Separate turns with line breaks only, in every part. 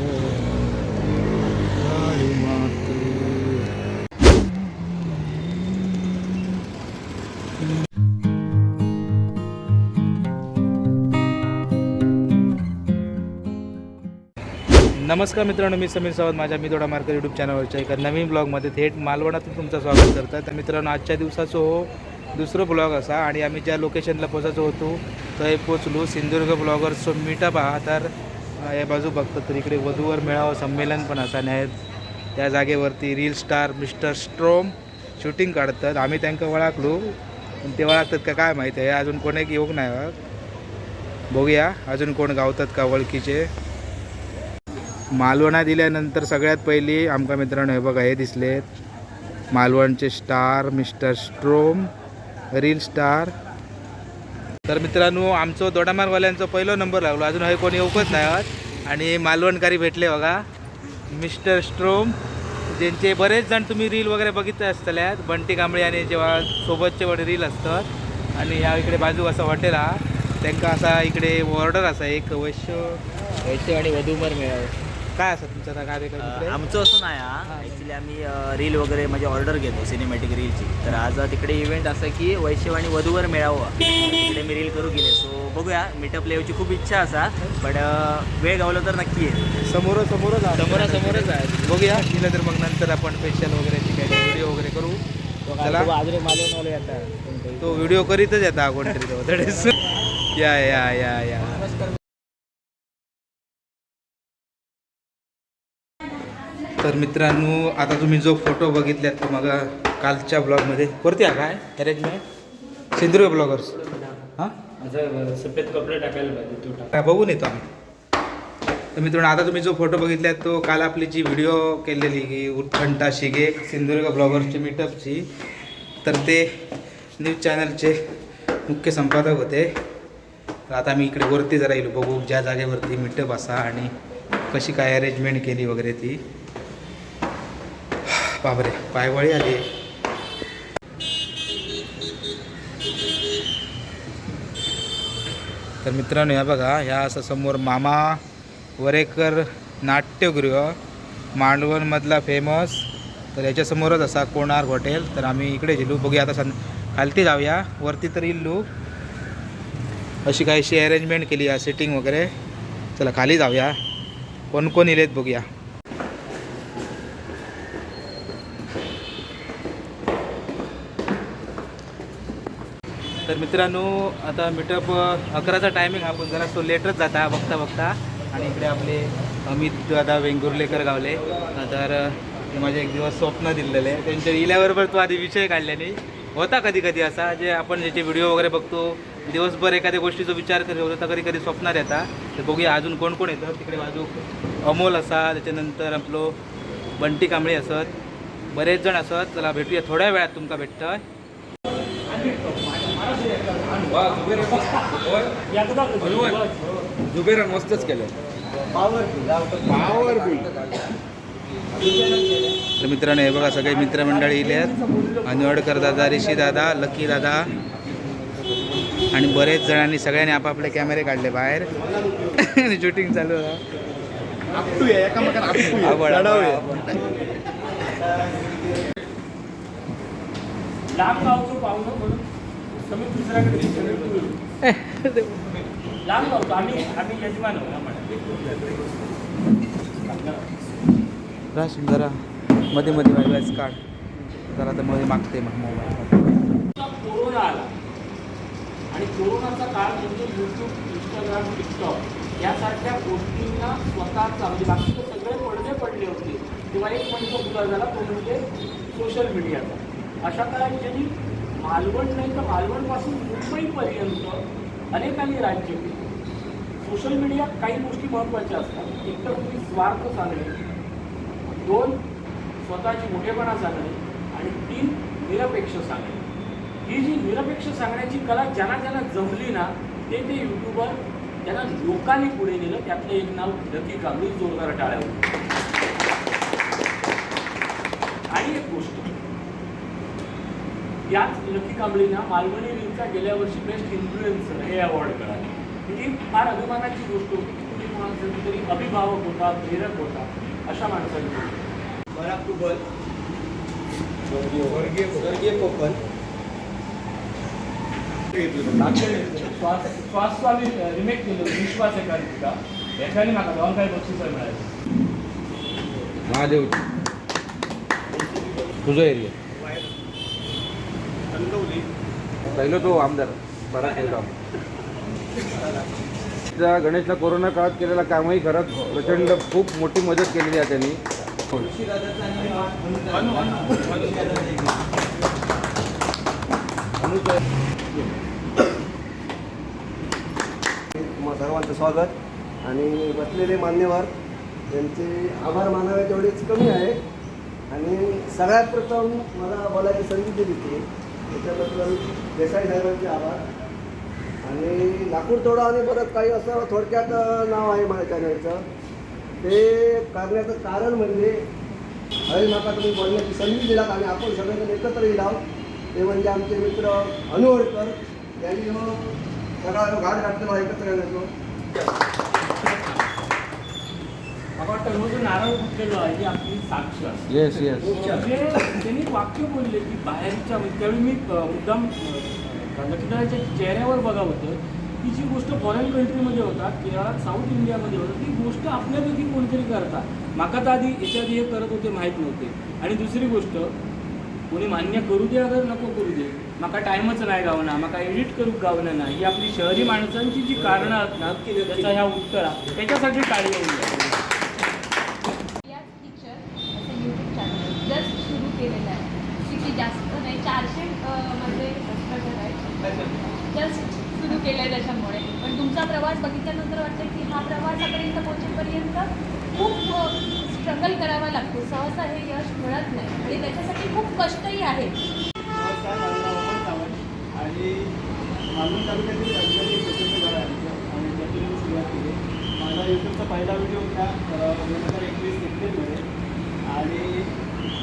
नमस्कार मित्रांनो मी समीर सावंत माझ्या मी थोडा मार्केट यूट्यूब चॅनलवरच्या एका नवीन ब्लॉगमध्ये थेट मालवणातून तुमचं स्वागत करतात तर मित्रांनो आजच्या दिवसाचं हो दुसरं ब्लॉग असा आणि आम्ही ज्या लोकेशनला पोचायचो होतो तर पोचलो सिंधुदुर्ग ब्लॉगर्सचं मीटअप हा तर या बाजू बघतो तर इकडे वधूवर मेळावा संमेलन पण असा नाही त्या जागेवरती reel star mister Strom shooting काढतात. आम्ही त्यांना ओळखलो पण ते ओळखतात का काय माहिती आहे. अजून कोणी येऊक नाही बघूया. अजून कोण गावतात का ओळखीचे? मालवणा दिल्यानंतर सगळ्यात पहिली आमका मित्रांनो हे बघा हे दिसलेत. मालवणचे star mister Strom reel star तर मित्रांनो आमचं दोडामारवाल्यांचा पहिला नंबर लागलो. अजून हे कोणी येऊकच नाही आहोत. आणि मालवणकारी भेटले बघा. मिस्टर स्ट्रोम ज्यांचे बरेच जण तुम्ही रील वगैरे बघितले असतल्यात. बंटी कांबळे आणि जेव्हा सोबतचे वडे रील असतात. आणि या इकडे बाजू असं हॉटेल हा. त्यांना असा इकडे ऑर्डर असा एक वैश्य वैश्य आणि वधूवर मिळावं. काय असं तुमचा आता कार्यक्रम?
आमचं असं नाही हा. ॲक्च्युली आम्ही रील वगैरे म्हणजे ऑर्डर घेतो सिनेमॅटिक रीलची तर आज तिकडे इव्हेंट असं की वैशिव आणि वधूवर मिळावं. तिकडे मी रील करू गेले. सो बघूया. मीटअप लेवची खूप इच्छा असा बट वेळ गावलं तर नक्की आहे
समोर समोरच आहे.
समोरासमोरच आहे
बघूया. केलं तर मग नंतर आपण फेशियल वगैरे काही व्हिडिओ वगैरे करू. चला.
आजरे मालवणवाले येतात
तो व्हिडिओ करीतच येता कोणतरी तो या या या या. तर मित्रांनो आता तुम्ही जो फोटो बघितल्यात तो मग कालच्या ब्लॉगमध्ये वरती आहे काय? अरेंजमेंट सिंधुदुर्ग ब्लॉगर्स हां?
सफेद कपडे टाकायला पाहिजे तू
बघून येतो आम्ही. तर मित्रांनो आता तुम्ही जो फोटो बघितलात तो काल आपली जी व्हिडिओ केलेली की उत्कंठा शिगे सिंधुदुर्ग ब्लॉगर्सची मीटअपची तर ते न्यूज चॅनलचे मुख्य संपादक होते. तर आता मी इकडे वरती जरा येलो बघू ज्या जागेवरती मीटअप असा आणि कशी काय अरेंजमेंट केली वगैरे ती. बापरे पायवळी आली. तर मित्रांनो ह्या बघा ह्या असं समोर मामा वरेकर नाट्यगृह मांडवणमधला फेमस तर याच्यासमोरच असा कोणार्क हॉटेल तर आम्ही इकडे गेलो बघूया आता सं खालती जाऊया वरती तर इल्लू. अशी काहीशी अरेंजमेंट केली आहे सिटिंग वगैरे. चला खाली जाऊया. कोण कोण इलेत बघूया. तर मित्रांनो आता मीटअप अकराचा टायमिंग आपण जरा तो लेटच जाता बघता बघता. आणि इकडे आपले अमित दादा वेंगुर्लेकर गावले. तर ते माझे एक दिवस स्वप्न दिलेले. त्यांच्या इल्याबरोबर तो आधी विषय काढल्याने होता कधी कधी असा जे आपण ज्याचे व्हिडिओ वगैरे बघतो दिवसभर एखाद्या गोष्टीचा विचार करत होतो तर कधी कधी स्वप्नात येतात. तर बघूया अजून कोण कोण येतं. तिकडे बाजू अमोल असा त्याच्यानंतर आपलो बंटी कांबळे असत बरेच जण असत. चला भेटूया. थोड्या वेळात तुमका भेटतं
जुबेरान मस्तच केलं.
तर मित्रांनो हे बघा सगळे मित्रमंडळी इले आहेत. अनिवडकर दादा ऋषी दादा लकी दादा. आणि बरेच जणांनी सगळ्यांनी आपापले कॅमेरे काढले बाहेर. आणि शूटिंग चालू आहे. आवड, आवड.
लांब गावचं पाहुणं म्हणून समीर दुसऱ्याकडे दिसतो. लांब गावचं आम्ही आम्ही यजमान आहोत ना म्हणा.
जरा सुंदरा मध्ये मध्ये वाजवायच काढ जरा तर मध्ये मागते मग मोबाईल
कोरोना आला. आणि कोरोनाचा काळ म्हणजे यूट्यूब इंस्टाग्राम टिकटॉक यासारख्या गोष्टींना स्वतःचा म्हणजे बाकीचे सगळे पडदे पडले होते. तेव्हा एक उभा झाला तो म्हणजे सोशल मीडियाचा अशा काळात ज्यांनी मालवण नाही तर मालवणपासून मुंबईपर्यंत अनेकांनी राज्य केले. सोशल मीडियात काही गोष्टी महत्त्वाच्या असतात. एक तर तुम्ही स्वार्थ सांगणे दोन स्वतःची मोठेपणा सांगणे आणि तीन निरपेक्ष सांगणे ही जी निरपेक्ष सांगण्याची कला ज्यांना ज्यांना जमली ना ते ते युट्यूबर त्यांना लोकांनी पुढे नेलं त्यातलं एक नाव लकी कांबळी जोरदार टाळ्या आणि एक गोष्ट याच लकी कांबळीना मालवणी रीलचा गेल्या वर्षी बेस्ट इन्फ्लुएन्सर हे अवॉर्ड मिळाले. ही फार अभिमानाची गोष्ट होती. गोष्टी कोणासाठी तरी अभिभावक होता प्रेरक होता अशा माणसांनी श्वास श्वासचं आम्ही रिमेक केलो विश्वास एकांकिका याच्याने म्हाका दोन काही बक्षिसां मिळाली.
महादेव. तुझा एरिया पहिलं तो आमदार बरा केला त्या गणेशला कोरोना काळात केलेला कामही खरंच प्रचंड खूप मोठी मदत केलेली आहे त्यांनी.
म- सर्वांचं स्वागत. आणि बसलेले मान्यवर यांचे आभार मानावे तेवढेच कमी आहे. आणि सगळ्यात प्रथम मला बोलायची संधी दिली ती त्याच्याबद्दल देसाई साहेबांचे आभार. आणि लाकूड तोडा आणि परत काही असं थोडक्यात नाव आहे माझ्या चॅनलचं ते करण्याचं कारण म्हणजे हरी नका तुम्ही बोलण्याची संधी दिलात आणि आपण सगळेजण एकत्र येईल आहोत. ते म्हणजे आमचे मित्र अनुवडकर यांनी हो, जो सगळा घाट घातलेला एकत्र येण्याचो.
वाटतं रोज नारळ फुटलेलो आहे ही आपली साक्ष असते.
येस येस
म्हणजे त्यांनी वाक्य बोलले की बाहेरच्या म्हणजे त्यावेळी मी अ, मुद्दाम चेहऱ्यावर बघा होतं. की जी गोष्ट फॉरेन कंट्रीमध्ये होता केरळात साऊथ इंडियामध्ये होतं. ती गोष्ट आपल्यापैकी कोणतरी करता. माका तर आधी याच्या आधी हे करत होते माहीत नव्हते. आणि दुसरी गोष्ट कोणी मान्य करू दे अगर नको करू दे. माका टाईमच नाही गावना माका एडिट करूक गावना नाही ही आपली शहरी माणसांची जी कारणं आहेत ना त्याचा ह्या उत्तरा त्याच्यासाठी जाते
याच टीचर असं यूट्यूब चॅनल जस्ट सुरू केलेलं आहे किती जास्त नाही चारशे अं, माझे सबस्क्रायबर आहेत. जस्ट सुरू केलं आहे त्याच्यामुळे. पण तुमचा प्रवास बघितल्यानंतर वाटतं की हा प्रवासापर्यंत पोहोचेपर्यंत खूप स्ट्रगल करावा लागतो. सहसा हे यश मिळत नाही. आणि त्याच्यासाठी खूप कष्टही आहेत
आणि मालवण तालुक्यातील घर आहे आणि त्यातून मी सुरुवात केली. माझा यूट्यूबचा पहिला व्हिडिओ होता दोन हजार एकवीस एप्रिलमध्ये. आणि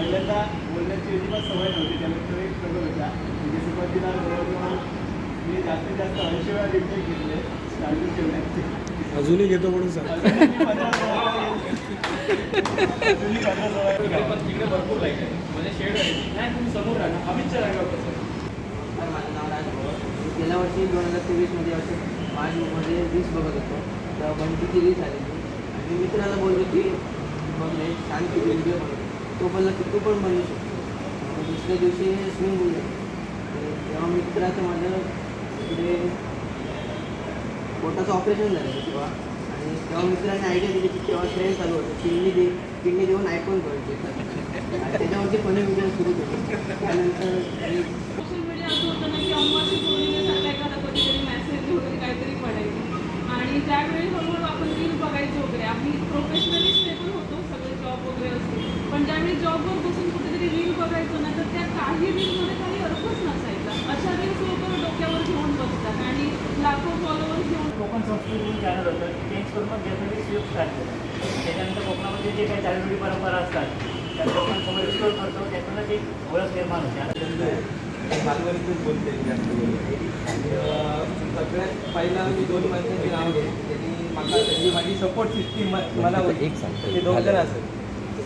पहिल्यांदा बोलण्याची अजिबात सवय नव्हती त्यामुळे तो एक स्ट्रगल होता म्हणजे सुरुवातीला जवळजवळ मी जास्तीत जास्त ऐंशी वेळा रिटेक घेतले स्टार्टिंग ठेवण्याचे.
अजूनही घेतो म्हणून सांग.
अजूनही मी पंधरा सोळा वेळा घेतले. अजूनही पंधरा सोळा वेळा घेतले.
पण तिकडे भरपूर आहे म्हणजे शेड आहे नाही तुम्ही समोर अमितच्या जागेवर
माझं नाव राज गेल्या वर्षी दोन हजार तेवीसमध्ये असं माझ्यामध्ये वीस बघत होतो. तेव्हा बंटीची रीस आलेली आणि मी मित्राला बोललो की बघ छान की व्हिडिओ तो बोलला की तू पण बनवू शकतो. दुसऱ्या दिवशी स्विमिंग पूल तेव्हा मित्राचं माझं तिकडे पोटाचं ऑपरेशन झालं तेव्हा. आणि तेव्हा मित्राने आयडिया दिली की तेव्हा ट्रेन चालू होतं. किडनी दे किडनी देऊन आयफोन करायचे आणि त्याच्यावरती पण व्हिडिओ सुरू केले. त्यानंतर
सोशल मीडिया असं होतं ना की एखादा कधीतरी काहीतरी आणि त्यावेळी हळूहळू आपण रील बघायचो वगैरे. आम्ही प्रोफेशनली स्टेबल होतो. सगळं जॉब वगैरे असते पण ज्यावेळी जॉबवर बसून कुठेतरी रील बघायचो ना तर त्या काही रीलमध्ये काही अर्थच नसायचा. अशा रील्स लोक डोक्यावर घेऊन बसतात आणि लाखो फॉलोअर्स घेऊन
कोकण संस्कृती म्हणून चॅनल होतं. ते चेंज करून मग जनरली स्विफ्ट केलं त्याच्यानंतर कोकणामध्ये जे काही चालीरूढी परंपरा असतात त्या लोकांसमोर एक्सप्लोर करतो. त्यातूनच एक ओळख निर्माण होते.
मालवणीतून बोलते जास्त सगळ्यात पहिला मी दोन माणसांची नाव घेईन त्यांनी माझी सपोर्ट सिस्टीम मला एक ते दोन जण असेल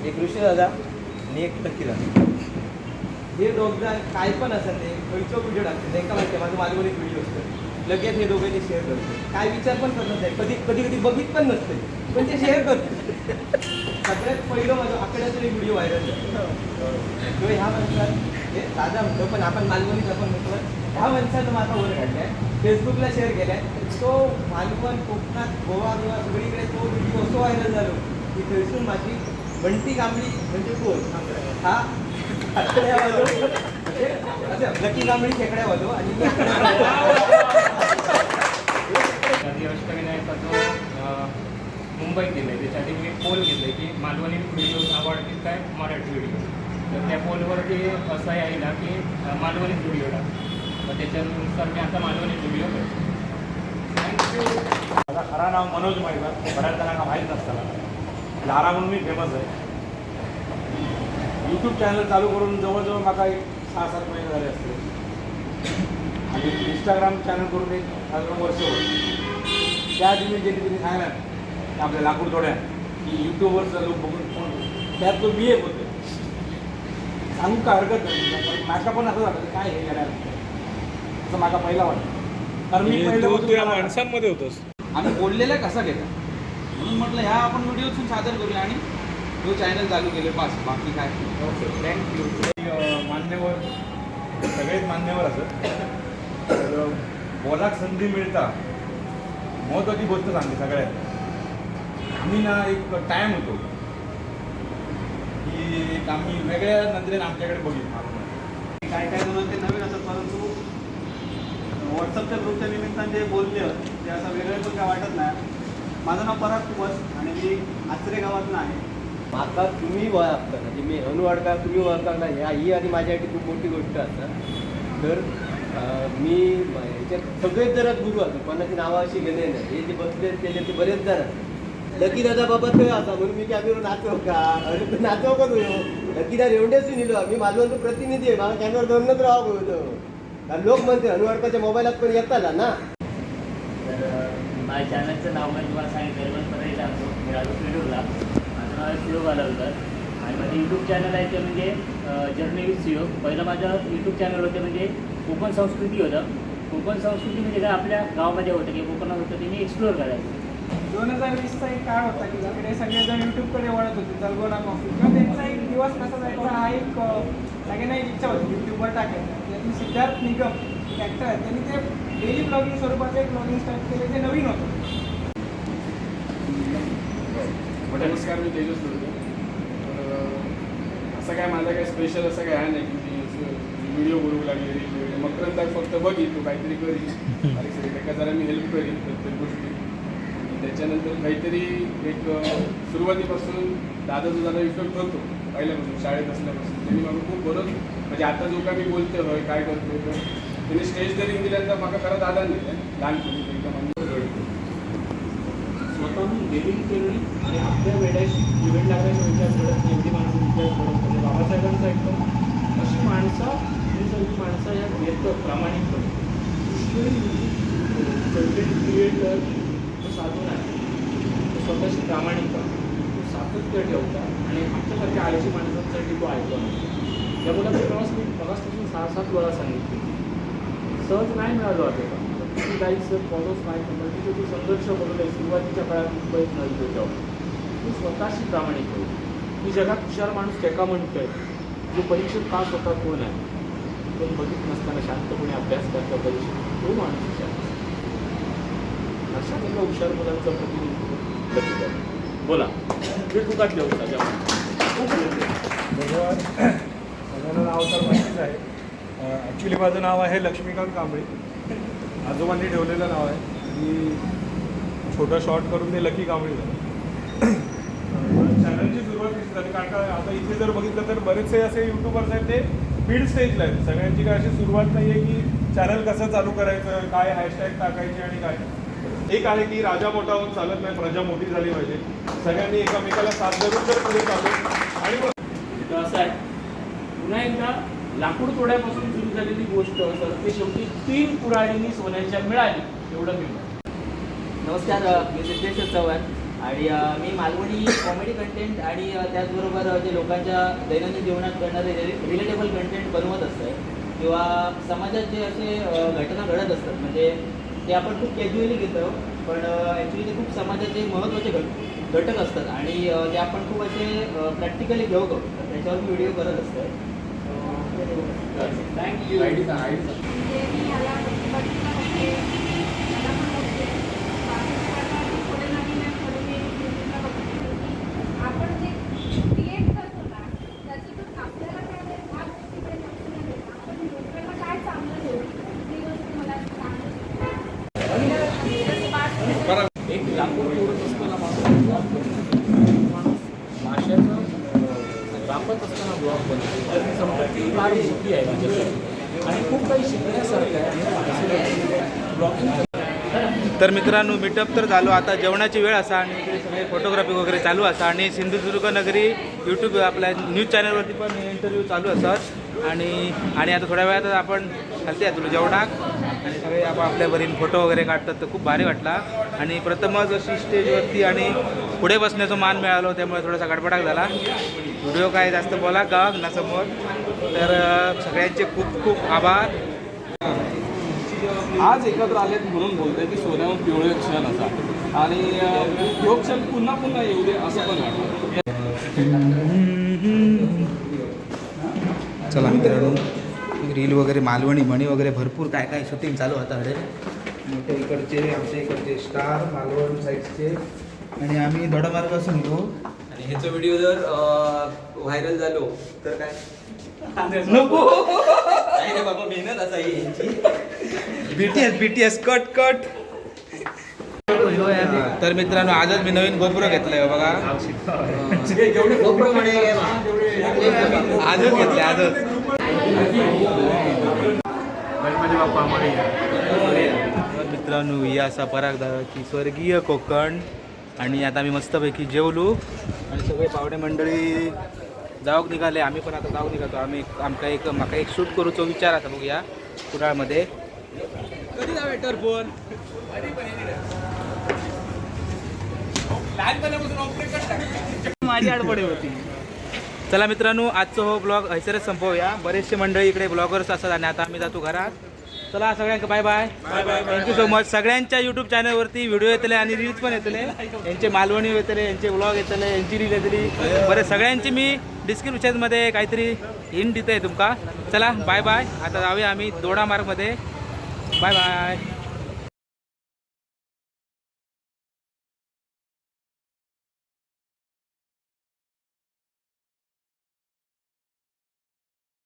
एक ऋषी दादा आणि एक टक्की दादा. हे दोघ जण काय पण असं ते खंयचो व्हिडिओ टाकते त्यांना माहिती माझं माझं मालवणीत व्हिडिओ असतो. लगेच हे दोघांनी शेअर करतो काय विचार पण करत नाही कधी कधी कधी बघित पण नसते. पण ते शेअर करतो सगळ्यात पहिलं माझं आकड्यातून एक व्हिडिओ व्हायरल झाला. किंवा ह्या माणसात हे दादा म्हणतो पण आपण मालवणीत आपण म्हणतो ह्या माणसानं माझा वर काढलाय. फेसबुकला शेअर केलाय. तो मालवण कोकणात गोवा गोवा सगळीकडे तो व्हिडिओ असो व्हायरल झालो. की थंयसून माझी बंटी कांबळी म्हणजे कोण? हा? आकड्या वाजव म्हणजे असं लकी कांबळी खेकड्या वाजव आणि मी
मुंबईत गेलं आहे त्याच्यासाठी मी पोल घेतलं की मालवणी व्हिडिओ आवडतील काय मराठी व्हिडिओ तर त्या पोलवरती असं आहे ना की मालवणी व्हिडिओ टाक. तर त्याच्यानुसार मी आता मालवणी व्हिडिओ करतो.
माझा खरा नाव मनोज माळीकर बऱ्याच जणांना माहीत नसताना लारा म्हणून मी फेमस आहे. यूट्यूब चॅनल चालू करून जवळजवळ माका एक सहा सात महिने झाले असते आणि इंस्टाग्राम चॅनल करून एक साधारण वर्ष होतं त्या मी जे तुम्ही सांगणार आपल्या लाकूड तोड्या की यूट्यूबवरचा लोक बघून फोन त्यात तो मी एक होतो सांगू का हरकत नाही. माका पण असं वाटतं काय हे करायला असं माका पहिला वाटतं कारण मी पहिलं
त्या माणसांमध्ये होतोस.
आम्ही बोललेला कसा घेता म्हणून म्हटलं ह्या आपण व्हिडिओतून सादर करूया आणि तो चॅनल चालू केले पास बाकी काय?
थँक्यू मान्यवर सगळेच मान्यवर असत तर बोलाक संधी मिळता. महत्वाची गोष्ट सांगते सगळ्यात. आम्ही ना एक टाईम होतो. की एक आम्ही वेगळ्या नजरेने आमच्याकडे बघितलं.
काय काय जण ते नवीन असतात परंतु व्हॉट्सअपच्या ग्रुपच्या निमित्ताने जे बोलले ते असं वेगळं पण काय वाटत नाही. माझं नाव पराग कुबस आणि मी आचरे गावातनं आहे.
म्हाका तुम्ही वळखता म्हणजे मी अनुवाडका तुम्ही वळखता ह्या ही आणि माझ्यासाठी खूप मोठी गोष्ट आसा तर मी म- ह्याच्यात सगळेच जरा गुरु असतो. कोणाची नावं अशी गेले नाही. हे जे बसले त्याचे ते बरेच जण लकीदादा लकी दादा बाबा थंय आसा म्हणून मी कॅमेरो नाचव का? अरे तू नाचव का तुयो लकी दादा एवढेच न्हिलो मी माझं प्रतिनिधी आहे. मला कॅमेरा धरूनच राहा बोलतो. कारण लोक म्हणते अनुवाडकाच्या मोबाईलात पण येताला ना?
चॅनलचं नाव मी तुम्हाला सांगितलं पण पर्यंत मी राजू पेडूरला माझं नाव आहे सिओ बालावकर आणि माझं यूट्यूब चॅनल आहे ते म्हणजे जर्नी विथ सिओ पहिलं माझं यूट्यूब चॅनल होतं म्हणजे कोकण संस्कृती होतं. कोकण संस्कृती म्हणजे काय? आपल्या गावामध्ये होतं की कोकणात होतं ते मी एक्सप्लोअर करायचं.
दोन हजार वीसचा एक काळ होता की जिकडे सगळेजण यूट्यूबकडे वळत होते जलगोना कॉफी किंवा त्यांचा एक दिवस कसा जायचा हा एक सगळ्यांना एक इच्छा होती यूट्यूबवर टाकायचा. त्यातून सिद्धार्थ निगम ॲक्टर आहे त्यांनी ते डेली ब्लॉगिंग स्वरूपाचं एक ब्लॉगिंग स्टार्ट केले ते नवीन होतं.
नमस्कार मी तेजस बोलतो असं काय माझं काय स्पेशल असं काय आहे नाही की मी व्हिडिओ बोलू लागले रील मकरंदाक फक्त बघी तू काहीतरी करीन आणि जरा मी हेल्प करीन प्रत्येक गोष्टी. त्याच्यानंतर काहीतरी एक सुरुवातीपासून दादाचा जरा इफेक्ट होतो पहिल्यापासून शाळेत असल्यापासून. त्यांनी मला खूप बरं म्हणजे आता जो काय मी बोलतो होय काय करतो तर स्टेज जरी दिल्यानंतर मला खरं दादा नाही लहानपणी एकदम आम्ही रडतो.
स्वतःहून गेलेली केली आणि आपल्या वेळेस इव्हेंट लागायच्या विचार करत एवढी माणसं विचार करत म्हणजे बाबासाहेबांचं ऐकतं अशी माणसं ही सगळी माणसं यात येतं प्रामाणिकपणे कंटेंट क्रिएटर साधून आहे. स्वतःशी प्रामाणिकता तो सातत्य ठेवता आणि आमच्यासारख्या आळशी माणसांसाठी तो ऐकतो या मुलाचा प्रवास मी प्रवासपासून सहा सात वेळा सांगितले. सहज नाही मिळालो आता तुम्ही काही सर फॉलोच नाही केलं तिथे तो संघर्ष बघले सुरुवातीच्या काळात मुंबईत नाही होतो तू स्वतःशी प्रामाणिक होतो मी जगात हुशार माणूस त्याका म्हणतोय. जो परीक्षेत पास होता कोण आहे? तो बघित नसताना शांतपणे अभ्यास करता परीक्षेत तो माणूस हुशार अशा एका हुशार मुलांचं प्रतिनिधित्व बोला आहे. बोला. वेळ तुकातले होता
धन्यवाद सगळ्यांना नाव तर माहितीच आहे. ॲक्च्युली माझं नाव आहे लक्ष्मीकांत कांबळे. आजोबांनी ठेवलेलं नाव आहे. मी छोटा शॉर्ट करून ते लकी कांबळे झालं. चॅनलची सुरुवात कशी झाली. कारण का आता इथे जर बघितलं तर बरेचसे असे यूट्यूबर्स आहेत ते मिड स्टेजला आहेत. सगळ्यांची काय अशी सुरुवात नाही आहे की चॅनल कसं चालू करायचं काय हॅशटॅग टाकायचे आणि काय एक आहे की राजा मोठा होऊन चालत नाही प्रजा मोठी झाली पाहिजे. सगळ्यांनी एकामेकाला साथ धरून तर पुढे चालू आणि
असं आहे. पुन्हा एकदा लाकूड तोड्यापासून सुरू गोष्ट सरते शेवटी तीन कुऱ्हाडींनी सोन्याच्या मिळाली एवढं मिळालं
नमस्कार मी सिद्धेश्वर चव्हाण आणि मी मालवणी कॉमेडी कंटेंट आणि त्याचबरोबर जे लोकांच्या दैनंदिन जीवनात घडणारे रिलेटेबल कंटेंट बनवत असतं किंवा समाजात जे असे घटना घडत असतात म्हणजे ते आपण खूप कॅज्युअली घेतो पण ॲक्च्युली ते खूप समाजाचे महत्त्वाचे घट घटक असतात आणि ते आपण खूप असे प्रॅक्टिकली घेऊ करतो त्याच्यावर मी व्हिडिओ करत असतो.
थँक्यू
म्हणजे मी याला बघितलं म्हणजे मला पण बघते बाकी आता थोडे नवीन आहे थोडे मी युट्यूबला बघते की आपण जे क्रिएट करतो ना त्याच्यातून आपल्याला काय मिळेल ह्या गोष्टीकडे लक्ष नाही देत. आपण लोकांना काय चांगलं देऊ ती गोष्ट मला चांगलं
एक लाकूड तोडत असताना माणूस ब्लॉग बनतो माणूस माशाचं राखत असताना ब्लॉग बनतो तर मी समजा ती फार मोठी आहे माझ्यासाठी आणि खूप काही शिकण्यासारखं आहे ब्लॉगिंग
तर मित्रांनो मीटअप तर झालो. आता जेवणाची वेळ असा आणि इकडे सगळे फोटोग्राफी वगैरे चालू असा. आणि सिंधुदुर्ग नगरी यूट्यूब आपल्या न्यूज चॅनलवरती पण इंटरव्ह्यू चालू असतात. आणि आणि आता थोड्या वेळात आपण हलते तुला जेवणाक. आणि सगळे आपण आपल्या बरीन फोटो वगैरे काढतात. तर खूप भारी वाटला. आणि प्रथमच अशी स्टेजवरती आणि पुढे बसण्याचं मान मिळालो त्यामुळे थोडासा गडबडाक झाला. व्हिडिओ काय जास्त बोला का? ना समोर. तर सगळ्यांचे खूप खूप आभार.
आज एकत्र आलेत म्हणून बोलतोय की सोन्यावर पिवळे क्षण असा. आणि ह्यो क्षण पुन्हा पुन्हा येऊ दे असं पण वाटतं.
चला मित्रांनो रील वगैरे मालवणी म्हणी वगैरे भरपूर काय काय शूटिंग चालू होता रे मोठे इकडचे आमच्या इकडचे स्टार मालवण साईडचे. आणि आम्ही दोडामार्ग असून घेऊ
आणि ह्याचा व्हिडिओ जर व्हायरल झालो तर काय?
नको.
नाही रे बाबा मेहनत असा BTS BTS
B T S T S cut cut तर मित्रांनो आजच मी नवीन गोप्रो घेतलाय हो बघा. आजच घेतले आजच. मित्रांनो ही असा पराग की स्वर्गीय कोकण. आणि आता आम्ही मस्तपैकी जेवलो. आणि सगळे पावणे मंडळी जाऊक निघाले. आम्ही पण आता जाऊक निघालो. आम्ही आमका एक म्हाका एक शूट करूचो विचार आता बघूया कुडाळमध्ये. कधी जावे टर्फोन
माझी आडपडे होती.
चला मित्रांनो आजचं हो ब्लॉग हैसरच संपवूया. बरेचसे मंडळी इकडे ब्लॉगर्स असतात आणि आता आम्ही जातो घरात. चला सगळ्यांक bye bye thank you so much सगळ्यांच्या यूट्यूब चॅनलवरती व्हिडिओ येतले आणि रील्स पण येतले. यांचे मालवणी येतले यांचे ब्लॉग येतले यांची रील येतली. बरं सगळ्यांची मी डिस्क्रिप्शनमध्ये काहीतरी हिंट देते तुमका. चला बाय बाय आता जाऊया आम्ही दोडा मार्गमध्ये. Bye bye